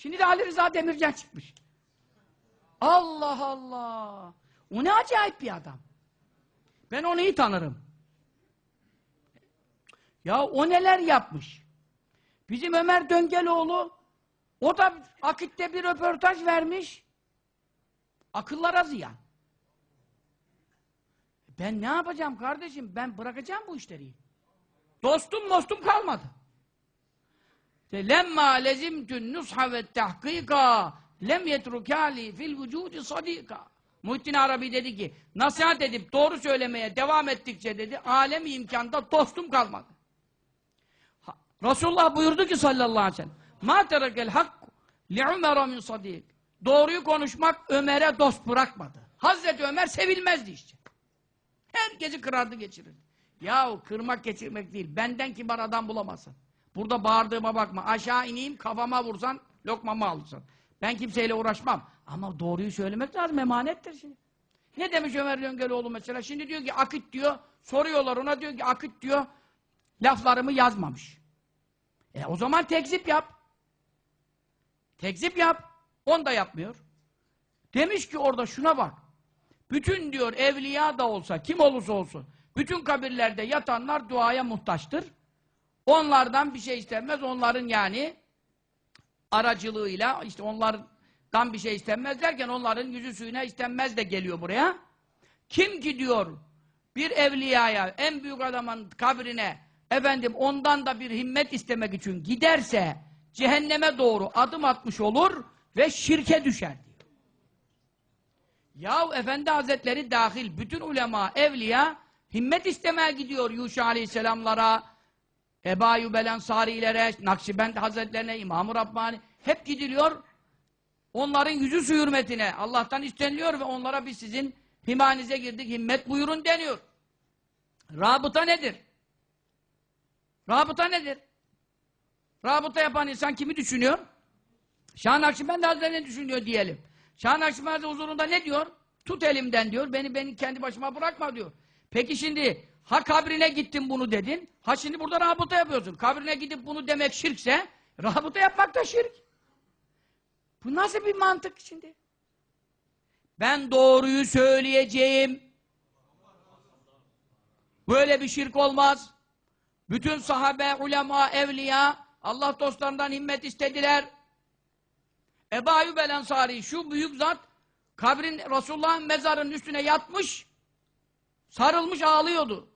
Şimdi de Ali Rıza Demircan çıkmış. Allah Allah! O ne acayip bir adam. Ben onu iyi tanırım. Ya o neler yapmış. Bizim Ömer Döngeloğlu o da Akit'te bir röportaj vermiş. Akıllara ziyan. Ben ne yapacağım kardeşim? Ben bırakacağım bu işleri. Dostum dostum kalmadı. Lemma lezimtün nusha ve tahkika lem yetrukali fil vücudi sadika. Muhittin Arabi dedi ki nasihat edip doğru söylemeye devam ettikçe dedi alem imkanda dostum kalmadı. Ha, Resulullah buyurdu ki sallallahu aleyhi ve sellem ma terekel hakku li Ömer'e min. Doğruyu konuşmak Ömer'e dost bırakmadı. Hazreti Ömer sevilmezdi işte. Herkesi kırardı geçirirdi. Yahu kırmak geçirmek değil. Benden kibar adam bulamazsın. Burada bağırdığıma bakma. Aşağı ineyim kafama vursan lokmamı alırsan. Ben kimseyle uğraşmam. Ama doğruyu söylemek lazım. Emanettir şimdi. Ne demiş Ömer Yöngeloğlu mesela? Şimdi diyor ki akit diyor. Soruyorlar ona diyor ki akit diyor. Laflarımı yazmamış. E o zaman tekzip yap. Tekzip yap. Onu da yapmıyor. Demiş ki orada şuna bak. Bütün diyor evliya da olsa, kim olursa olsun, bütün kabirlerde yatanlar duaya muhtaçtır. Onlardan bir şey istenmez, onların yani aracılığıyla, işte onlardan bir şey istenmez derken onların yüzü suyuna istenmez de geliyor buraya. Kim ki diyor bir evliyaya, en büyük adamın kabrine, efendim ondan da bir himmet istemek için giderse cehenneme doğru adım atmış olur ve şirke düşer diyor. Yahu Efendi Hazretleri dahil bütün ulema, evliya himmet istemeye gidiyor Yuşa Aleyhisselamlara, Ebu Ayyub el Ensari'lere, Nakşibend Hazretlerine, İmam-ı Rabbani hep gidiliyor. Onların yüzü su hürmetine Allah'tan isteniliyor ve onlara biz sizin himayenize girdik, himmet buyurun deniyor. Rabıta nedir? Rabıta nedir? Rabıta yapan insan kimi düşünüyor? Şah Nakşibend Hazretlerini düşünüyor diyelim. Şah Nakşibend Hazretleri huzurunda ne diyor? Tut elimden diyor, beni beni kendi başıma bırakma diyor. Peki şimdi ha kabrine gittin bunu dedin, ha şimdi burada rabıta yapıyorsun. Kabrine gidip bunu demek şirkse, rabıta yapmak da şirk. Bu nasıl bir mantık şimdi? Ben doğruyu söyleyeceğim. Böyle bir şirk olmaz. Bütün sahabe, ulema, evliya Allah dostlarından himmet istediler. Ebu Ayyub el Ensari şu büyük zat kabrin Resulullah'ın mezarının üstüne yatmış sarılmış ağlıyordu.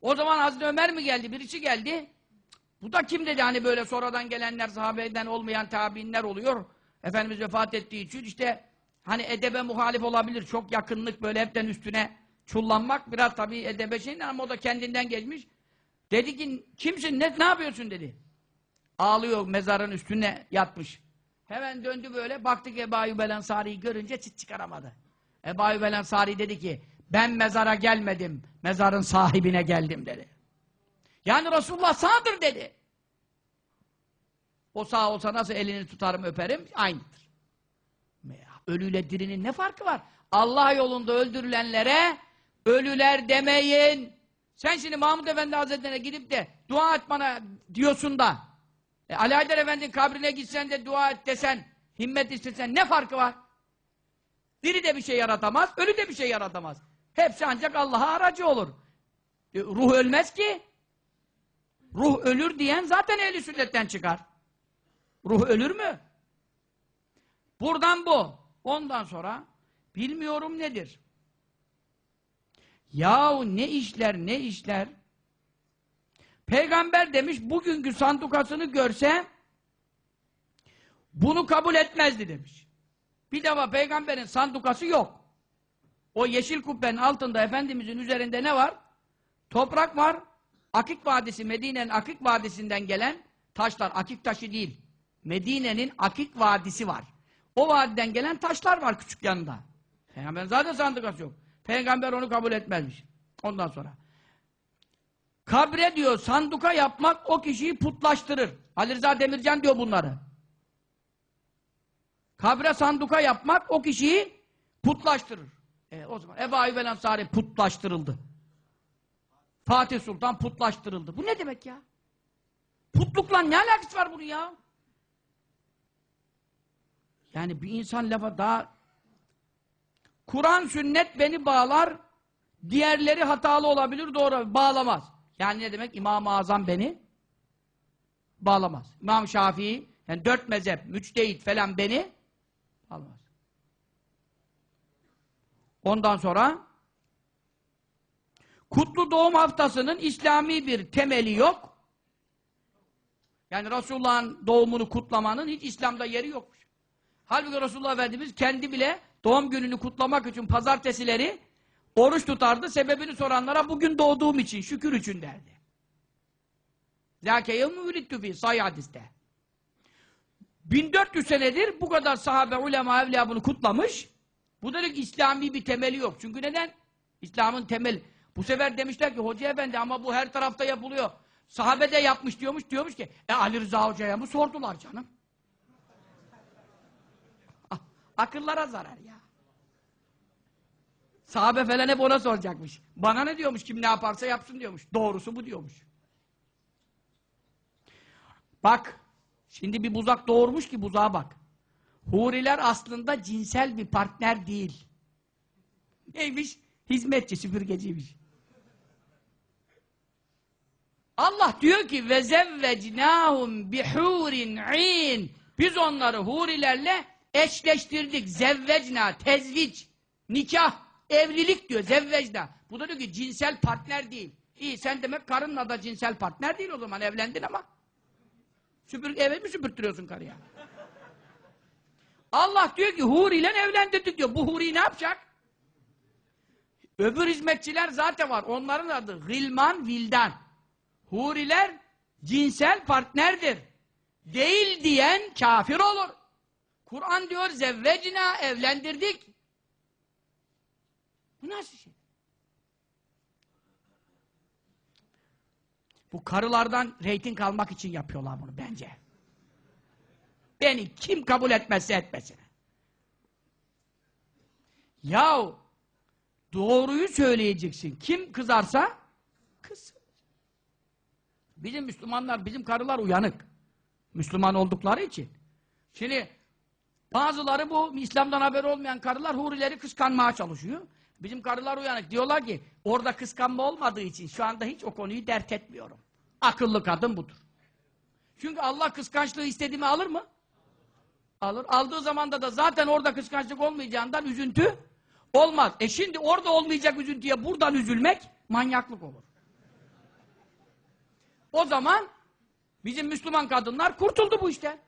O zaman Hazreti Ömer mi geldi? Birisi geldi. Bu da kim dedi hani böyle sonradan gelenler sahabeden olmayan tabiinler oluyor. Efendimiz vefat ettiği için işte hani edebe muhalif olabilir. Çok yakınlık böyle hepten üstüne çullanmak biraz tabii edebe şeyin ama o da kendinden geçmiş. Dedi ki kimsin ne, ne yapıyorsun dedi. Ağlıyor mezarın üstüne yatmış. Hemen döndü böyle baktık Ebu Ayyub el Ensari'yi görünce çıt çıkaramadı. Ebu Ayyub el Ensari dedi ki ben mezara gelmedim, mezarın sahibine geldim dedi. Yani Resulullah sağdır dedi. O sağ olsa nasıl elini tutarım öperim? Aynıdır. Ölüyle dirinin ne farkı var? Allah yolunda öldürülenlere ölüler demeyin. Sen şimdi Mahmud Efendi Hazretleri'ne gidip de dua et bana diyorsun da e, Ali Haydar Efendi'nin kabrine gitsen de dua et desen, himmet istesen ne farkı var? Diri de bir şey yaratamaz, ölü de bir şey yaratamaz. Hepsi ancak Allah'a aracı olur. E, ruh ölmez ki. Ruh ölür diyen zaten ehli sünnetten çıkar. Ruh ölür mü? Buradan bu. Ondan sonra bilmiyorum nedir? Yahu ne işler ne işler? Peygamber demiş bugünkü sandukasını görse bunu kabul etmezdi demiş. Bir defa peygamberin sandukası yok. O yeşil kubbenin altında Efendimizin üzerinde ne var? Toprak var. Akik Vadisi, Medine'nin Akik Vadisi'nden gelen taşlar. Akik taşı değil. Medine'nin Akik Vadisi var. O vadiden gelen taşlar var küçük yanında. Peygamberin zaten sandukası yok. Peygamber onu kabul etmezmiş. Ondan sonra. Kabre diyor sanduka yapmak o kişiyi putlaştırır. Ali Rıza Demircan diyor bunları. Kabre sanduka yapmak o kişiyi putlaştırır. E, o zaman Ebu Ayyub el Ansari putlaştırıldı. Fatih Sultan putlaştırıldı. Bu ne demek ya? Putlukla ne alakası var bunun ya? Yani bir insan lafa daha Kur'an sünnet beni bağlar diğerleri hatalı olabilir doğru bağlamaz. Yani ne demek? İmam-ı Azam beni bağlamaz. İmam Şafii yani dört mezhep, müçtehit falan beni bağlamaz. Ondan sonra Kutlu Doğum Haftası'nın İslami bir temeli yok. Yani Resulullah'ın doğumunu kutlamanın hiç İslam'da yeri yokmuş. Halbuki Resulullah Efendimiz kendi bile doğum gününü kutlamak için pazartesileri oruç tutardı. Sebebini soranlara bugün doğduğum için, şükür için derdi. Zâke yevmü fî sayı hadiste. 1400 senedir bu kadar sahabe, ulema, evliya bunu kutlamış. Bu ki İslami bir temeli yok. Çünkü neden? İslam'ın temeli. Bu sefer demişler ki hoca efendi ama bu her tarafta yapılıyor. Sahabe de yapmış diyormuş diyormuş ki e Ali Rıza hocaya mı sordular canım? Ah, Akıllara zarar ya. Sahabe falan hep ona soracakmış. Bana ne diyormuş kim ne yaparsa yapsın diyormuş. Doğrusu bu diyormuş. Bak şimdi bir buzak doğurmuş ki buzağa bak. Huriler aslında cinsel bir partner değil. Neymiş? Hizmetçi, süpürgeciymiş. Allah diyor ki ve zevvecnahum bihurin in. Biz onları hurilerle eşleştirdik. Zevvecna, tezvic, nikah, evlilik diyor. Zevvecna. Bu da diyor ki cinsel partner değil. İyi sen demek karınla da cinsel partner değil o zaman evlendin ama. Süpür, eve mi süpürttürüyorsun karıya? Allah diyor ki Huri ile evlendirdik diyor. Bu Huri ne yapacak? Öbür hizmetçiler zaten var. Onların adı Gilman, Vildan. Huriler cinsel partnerdir. Değil diyen kafir olur. Kur'an diyor zevvecina evlendirdik. Bu nasıl şey? Bu karılardan reyting almak için yapıyorlar bunu bence. Beni kim kabul etmezse etmesin. Yahu doğruyu söyleyeceksin. Kim kızarsa kızsın. Bizim Müslümanlar, bizim karılar uyanık. Müslüman oldukları için. Şimdi bazıları bu İslam'dan haberi olmayan karılar hurileri kıskanmaya çalışıyor. Bizim karılar uyanık. Diyorlar ki orada kıskanma olmadığı için şu anda hiç o konuyu dert etmiyorum. Akıllı kadın budur. Çünkü Allah kıskançlığı istediğimi alır mı? Alır. Aldığı zamanda da zaten orada kıskançlık olmayacağından üzüntü olmaz. E şimdi orada olmayacak üzüntüye buradan üzülmek manyaklık olur. O zaman bizim Müslüman kadınlar kurtuldu bu işte.